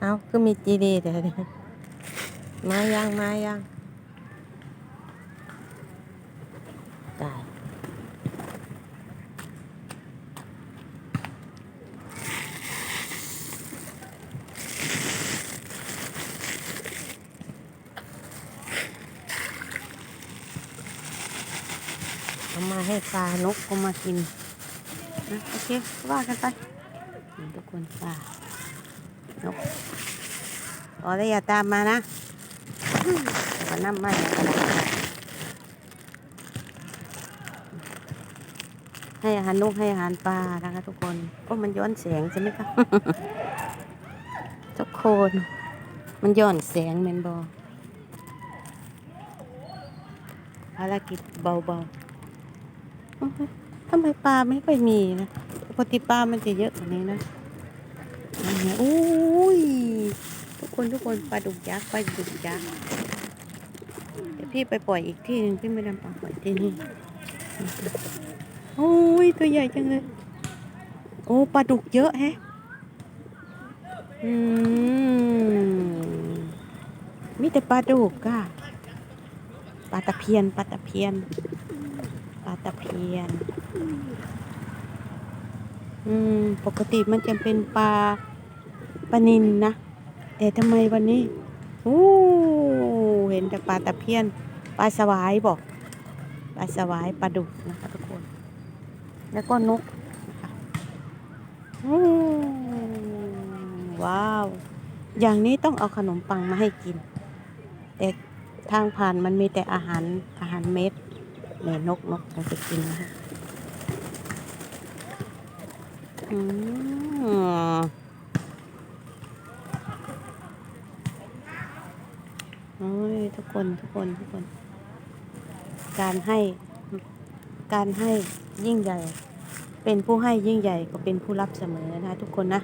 เอาคือมีจีดีแต่เดี๋ยวมายังมายังตายเอามาให้ปลานกก็มากินนะโอเคว่ากันไปทุกคนปลา นกพอแล้วอย่าตามมานะก็น้ำมันก็ได้ให้อาหารนกให้อาหารปลานะคะทุกคนโอ้มันย้อนแสงใช่ไหมคะทุกคน มันย้อนแสงแมนบอภารกิจเบาๆทำไมปลาไม่ค่อยมีนะ ปกติปลามันจะเยอะกว่านี้นะอันนี้อุ้ยทุก คนทุกคนปลาดุกยักษ์ปลาดุกยักษ์เดี๋ยวพี่ไปปล่อยอีกที่หนึ่งพี่ไม่นำปลาปล่อยที่นี่โอ้ยตัวใหญ่จังเลยโอ้ปลาดุกเยอะแฮะอืมมีแต่ปลาดุกอะปลาตะเพียนปลาตะเพียนปลาตะเพียนอืมปกติมันจะเป็นปลาปลานินนะ แต่ทำไมวันนี้โอ้เห็นแต่ปลาตะเพียนปลาสวายบอกปลาสวายปลาดุกนะคะทุกคน แล้วก็นกนะคะว้าว อย่างนี้ต้องเอาขนมปังมาให้กิน แต่ทางผ่านมันมีแต่อาหารอาหารเม็ดเนี่ยนกนกมันจะกินนะคะอืม โอ้ยทุกคนทุกคนทุกคน การให้การให้ยิ่งใหญ่ เป็นผู้ให้ยิ่งใหญ่ก็เป็นผู้รับเสมอนะทุกคนนะ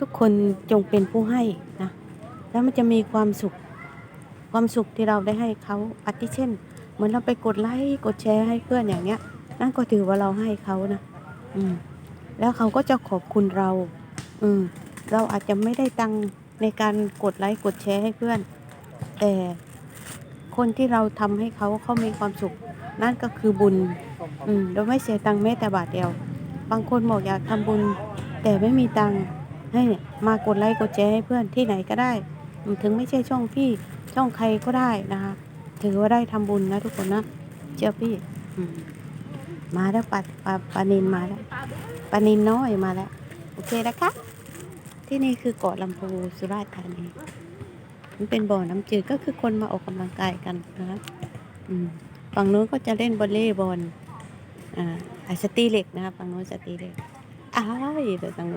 ทุกคนจงเป็นผู้ให้นะ แล้วมันจะมีความสุข ความสุขที่เราได้ให้เขาอาทิเช่น เหมือนเราไปกดไลค์กดแชร์ให้เพื่อนอย่างเนี้ย นั่นก็ถือว่าเราให้เขานะอืมแล้วเขาก็จะขอบคุณเรา อืมเราอาจจะไม่ได้ตังในการกดไลค์กดแชร์ให้เพื่อน แต่คนที่เราทำให้เขาเขามีความสุข นั่นก็คือบุญ อืมเราไม่เสียตังค์แม้แต่บาทเดียว บางคนบอกอยากทำบุญ แต่ไม่มีตังค์ให้มากดไลค์กดแชร์ให้เพื่อนที่ไหนก็ได้ ถึงไม่ใช่ช่องพี่ช่องใครก็ได้นะคะถือว่าได้ทำบุญนะทุกคนนะเชื่อพี่อืมมาแล้วปลาปลาปลานินมาแล้วปลานินน้อยมาแล้ว โอเคนะคะที่นี่คือเกาะลำพูสุราษฎร์ธานี มันเป็นบ่อน้ำจืดก็คือคนมาออกกำลังกายกันนะครับฝั่งนู้นก็จะเล่นบอลเล่บอลอ่าอ่าสตีเหล็กนะครับฝั่งนู้นสตีเหล็กอ้ายแต่ฝั่งนู้น